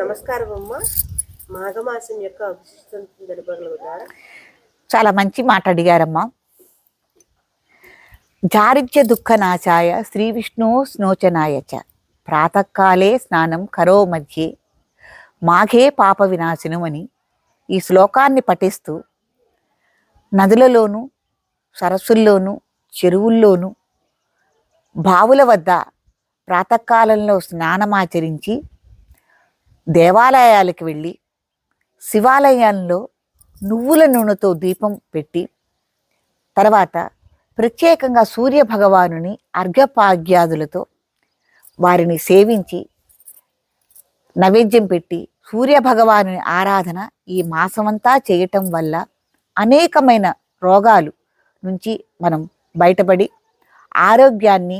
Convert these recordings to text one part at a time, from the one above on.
నమస్కారం అమ్మ మాఘమాసం యొక్క చాలా మంచి మాట అడిగారమ్మా. జారిత్య దుఃఖనాశాయ శ్రీ విష్ణు స్నోచనాయ చ. ప్రాతకాలే స్నానం కరో మధ్యే. మాఘే పాప వినాశనం అని ఈ శ్లోకాన్ని పఠిస్తూ నదులలోను సరస్సుల్లోనూ చెరువుల్లోనూ బావుల వద్ద ప్రాతకాలంలో స్నానమాచరించి దేవాలయాలకు వెళ్ళి శివాలయంలో నువ్వుల నూనెతో దీపం పెట్టి తర్వాత ప్రత్యేకంగా సూర్య భగవానుని అర్ఘపాగ్యాదులతో వారిని సేవించి నైవేద్యం పెట్టి సూర్య భగవానుని ఆరాధన ఈ మాసమంతా చేయటం వల్ల అనేకమైన రోగాలు నుంచి మనం బయటపడి ఆరోగ్యాన్ని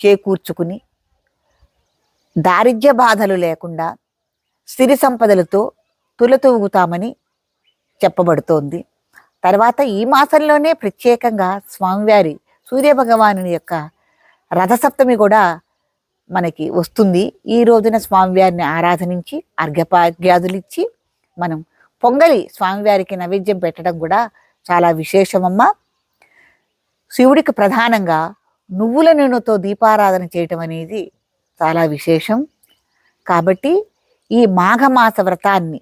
చేకూర్చుకుని దారిద్ర్య బాధలు లేకుండా సిరి సంపదలతో తులతూగుతామని చెప్పబడుతోంది. తర్వాత ఈ మాసంలోనే ప్రత్యేకంగా స్వామివారి సూర్యభగవాను యొక్క రథసప్తమి కూడా మనకి వస్తుంది. ఈ రోజున స్వామివారిని ఆరాధనించి అర్ఘ్యపాగ్యాదులు ఇచ్చి మనం పొంగలి స్వామివారికి నైవేద్యం పెట్టడం కూడా చాలా విశేషమమ్మా. శివుడికి ప్రధానంగా నువ్వుల నూనెతో దీపారాధన చేయటం అనేది చాలా విశేషం. కాబట్టి ఈ మాఘమాస వ్రతాన్ని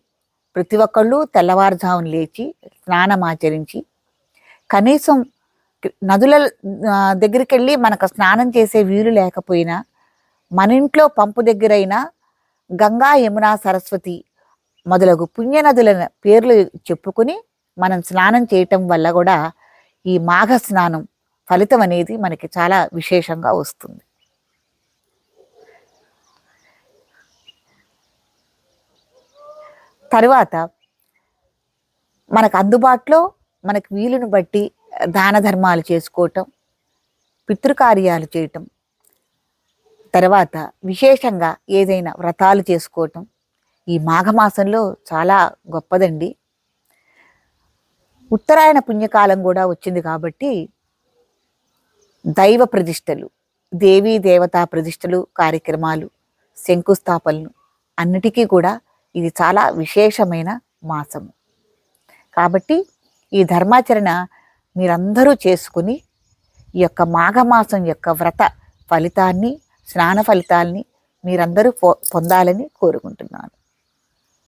ప్రతి ఒక్కళ్ళు తెల్లవారుజామున లేచి స్నానమాచరించి కనీసం నదుల దగ్గరికి వెళ్ళి మనకు స్నానం చేసే వీలు లేకపోయినా మన ఇంట్లో పంపు దగ్గరైనా గంగా యమున సరస్వతి మొదలగు పుణ్యనదుల పేర్లు చెప్పుకుని మనం స్నానం చేయటం వల్ల కూడా ఈ మాఘ స్నానం ఫలితం అనేది మనకి చాలా విశేషంగా వస్తుంది. తరువాత మనకు అందుబాటులో మనకు వీలును బట్టి దాన ధర్మాలు చేసుకోవటం పితృకార్యాలు చేయటం తర్వాత విశేషంగా ఏదైనా వ్రతాలు చేసుకోవటం ఈ మాఘమాసంలో చాలా గొప్పదండి. ఉత్తరాయణ పుణ్యకాలం కూడా వచ్చింది కాబట్టి దైవ ప్రతిష్టలు దేవీ దేవతా ప్రతిష్టలు కార్యక్రమాలు శంకుస్థాపనలు అన్నిటికీ కూడా ఇది చాలా విశేషమైన మాసము. కాబట్టి ఈ ధర్మాచరణ మీరందరూ చేసుకుని ఈ యొక్క మాఘమాసం యొక్క వ్రత ఫలితాన్ని స్నాన ఫలితాల్ని మీరందరూ పొ- పొందాలని కోరుకుంటున్నాను.